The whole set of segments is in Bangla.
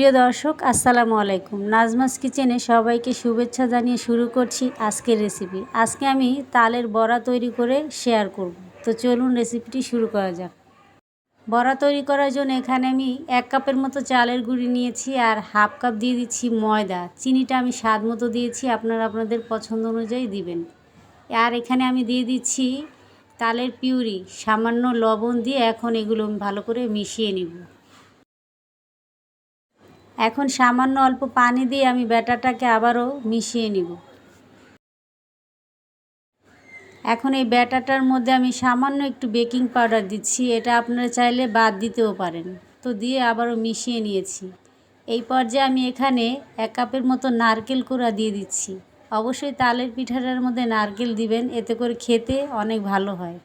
প্রিয় দর্শক, আসসালামু আলাইকুম। নাজমাস কিচেনে সবাইকে শুভেচ্ছা জানিয়ে শুরু করছি আজকের রেসিপি আজকে আমি তালের বড়া তৈরি করে শেয়ার করব। তো চলুন রেসিপিটি শুরু করা যাক। বড়া তৈরি করার জন্য এখানে আমি এক কাপের মতো চালের গুঁড়ি নিয়েছি আর হাফ কাপ দিয়ে দিচ্ছি ময়দা। চিনিটা আমি স্বাদ মতো দিয়েছি, আপনারা আপনাদের পছন্দ অনুযায়ী দিবেন। আর এখানে আমি দিয়ে দিচ্ছি তালের পিউরি। সামান্য লবণ দিয়ে এখন এগুলো আমি ভালো করে মিশিয়ে নিব। এখন সামান্য অল্প পানি দিয়ে আমি ব্যাটারটাকে আবারও মিশিয়ে নিব। এখন এই ব্যাটারটার মধ্যে আমি সামান্য একটু বেকিং পাউডার দিচ্ছি, এটা আপনারা চাইলে বাদ দিতেও পারেন। তো দিয়ে আবারও মিশিয়ে নিয়েছি। এই পর্যায়ে আমি এখানে এক কাপের মতো নারকেল কোড়া দিয়ে দিচ্ছি। অবশ্যই তালের পিঠাটার মধ্যে নারকেল দিবেন, এতে করে খেতে অনেক ভালো হয়।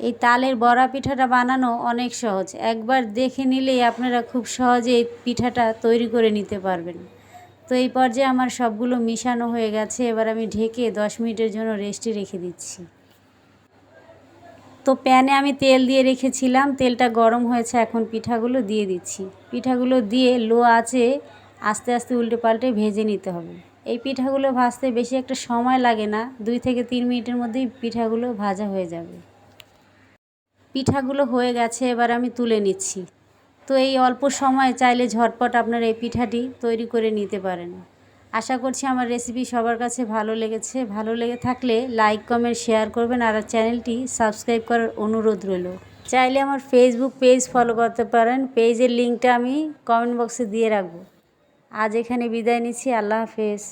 এই তালের বড়া পিঠাটা বানানো অনেক সহজ। একবার দেখে নিলেই আপনারা খুব সহজে এই পিঠাটা তৈরি করে নিতে পারবেন। তো এই পর্যায়ে আমার সবগুলো মিশানো হয়ে গেছে, এবার আমি ঢেকে দশ মিনিটের জন্য রেস্টে রেখে দিচ্ছি। তো প্যানে আমি তেল দিয়ে রেখেছিলাম, তেলটা গরম হয়েছে, এখন পিঠাগুলো দিয়ে দিচ্ছি। পিঠাগুলো দিয়ে লো আছে আস্তে আস্তে উল্টে পাল্টে ভেজে নিতে হবে। এই পিঠাগুলো ভাজতে বেশি একটা সময় লাগে না, দুই থেকে তিন মিনিটের মধ্যেই পিঠাগুলো ভাজা হয়ে যাবে। পিঠাগুলো হয়ে গেছে, এবার আমি তুলে নিচ্ছি। তো এই অল্প সময়ে চাইলে ঝটপট আপনারা এই পিঠাটি তৈরি করে নিতে পারেন। আশা করছি আমার রেসিপি সবার কাছে ভালো লেগেছে। ভালো লেগে থাকলে লাইক কমেন্ট শেয়ার করবেন আর চ্যানেলটি সাবস্ক্রাইব করার অনুরোধ রইল। চাইলে আমার ফেসবুক পেজ ফলো করতে পারেন। পেজের লিঙ্কটা আমি কমেন্ট বক্সে দিয়ে রাখব। আজ এখানে বিদায় নিচ্ছি। আল্লাহ হাফেজ।